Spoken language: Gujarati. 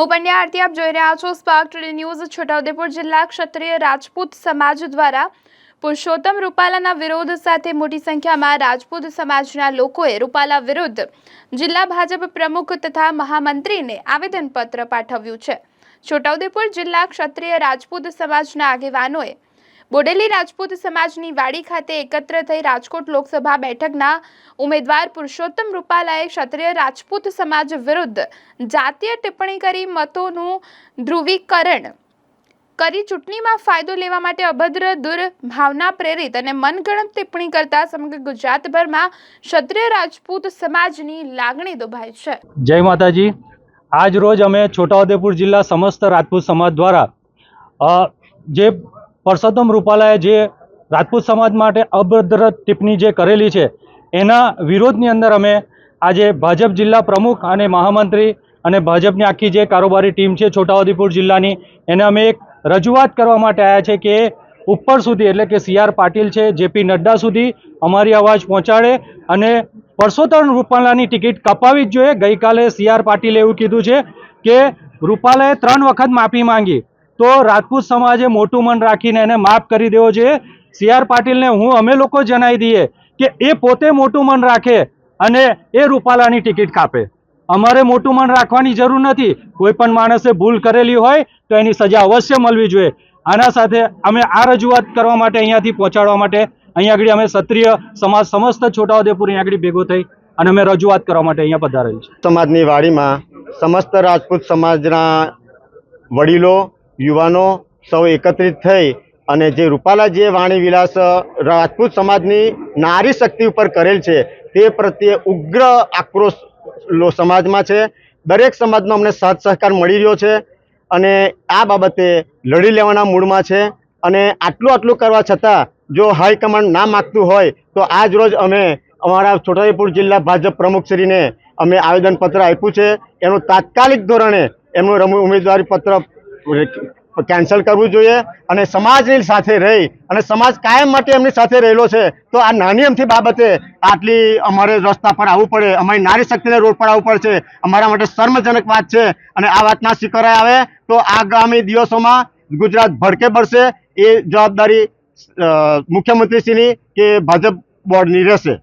હું પંડ્યા આરતી, આપ જોઈ રહ્યા છો સ્પાર્ક ટુડે ન્યૂઝ છોટાઉદેપુર જિલ્લા ક્ષત્રિય રાજપૂત સમાજ દ્વારા પુરુષોત્તમ રૂપાલાના વિરોધ સાથે મોટી સંખ્યામાં રાજપૂત સમાજના લોકોએ રૂપાલા વિરુદ્ધ જિલ્લા ભાજપ પ્રમુખ તથા મહામંત્રીને આવેદનપત્ર પાઠવ્યું છે. છોટાઉદેપુર જિલ્લા ક્ષત્રિય રાજપૂત સમાજના આગેવાનોએ બોડેલી રાજપૂત સમાજની વાડી ખાતે એકત્ર થઈ રાજકોટ લોકસભા બેઠકના ઉમેદવાર પુરુષોત્તમ રૂપાલાએ ક્ષત્રિય રાજપૂત સમાજ વિરુદ્ધ જાતીય ટિપ્પણી કરી મતોનું ધ્રુવીકરણ. કરી ચૂંટણીમાં ફાયદો લેવા માટે અભદ્ર, દુર્ભાવના પ્રેરિત અને મનગણત ટિપ્પણી કરતા સમગ્ર ગુજરાતભરમાં ક્ષત્રિય રાજપૂત સમાજની લાગણી દુભાઈ છે. જય માતાજી. આજ રોજ અમે છોટાઉદેપુર જિલ્લા સમસ્ત રાજપૂત સમાજ દ્વારા જે પરસોત્તમ રૂપાલાએ જે રાજપૂત સમાજ માટે અભદ્ર ટિપ્પણી જે કરેલી છે, એના વિરોધની અંદર અમે આજે ભાજપ જિલ્લા પ્રમુખ અને મહામંત્રી અને ભાજપની આખી જે કારોબારી ટીમ છે, છોટાઉદેપુર જિલ્લાની, એને અમે એક રજૂઆત કરવા માટે આવ્યા છે કે ઉપર સુધી, એટલે કે સી આર પાટીલ છે, જેપી નડ્ડા સુધી અમારી અવાજ પહોંચાડે અને પરસોત્તમ રૂપાલાની ટિકિટ કપાવી જ જોઈએ. ગઈકાલે સી આર પાટીલે એવું કીધું છે કે રૂપાલાએ ત્રણ વખત માફી માંગી. તો રાજપૂત સમાજે મોટું મન રાખીને એને માફ કરી દેવો જોઈએ. સી આર પાટીલને હું, અમે લોકો જણાવી દઈએ કે એ પોતે મોટું મન રાખે અને એ રૂપાલાની ટિકિટ કાપે. અમારે મોટું મન રાખવાની જરૂર નથી. કોઈ પણ માણસે ભૂલ કરેલી હોય તો એની સજા અવશ્ય મળવી જોઈએ. આના સાથે અમે આ રજૂઆત કરવા માટે અહીંયાથી પહોંચાડવા માટે અહીંયા આગળ અમે ક્ષત્રિય સમાજ સમસ્ત છોટાઉદેપુર અહીંયા આગળ ભેગો થઈ અને અમે રજૂઆત કરવા માટે અહીંયા પધારેલ છે સમાજની વાડીમાં સમસ્ત રાજપૂત સમાજના વડીલો યુવાનો સૌ એકત્રિત થઈ અને જે રૂપાલાજીએ વાણી વિલાસ રાજપૂત સમાજની નારી શક્તિ ઉપર કરેલ છે, તે પ્રત્યે ઉગ્ર આક્રોશ સમાજમાં છે. દરેક સમાજનો અમને સાથ સહકાર મળી રહ્યો છે અને આ બાબતે લડી લેવાના મૂડમાં છે અને આટલું આટલું કરવા છતાં જો હાઈકમાન્ડ ના માગતું હોય તો આજ રોજ અમે અમારા છોટાઉદેપુર જિલ્લા ભાજપ પ્રમુખશ્રીને અમે આવેદનપત્ર આપ્યું છે. એનું તાત્કાલિક ધોરણે એમનું ઉમેદવારી પત્ર કેન્સલ કરવું જોઈએ અને સમાજની સાથે રહી અને સમાજ કાયમ માટે એમની સાથે રહેલો છે. તો આ નાની અમથી બાબતે આટલી અમારે રસ્તા પર આવવું પડે, અમારી નારી શક્તિને રોડ પર આવવું પડશે, અમારા માટે શર્મજનક વાત છે અને આ વાત ના સ્વીકારાય આવે તો આગામી દિવસોમાં ગુજરાત ભડકે પડશે એ જવાબદારી મુખ્યમંત્રીશ્રીની કે ભાજપ બોર્ડની રહેશે.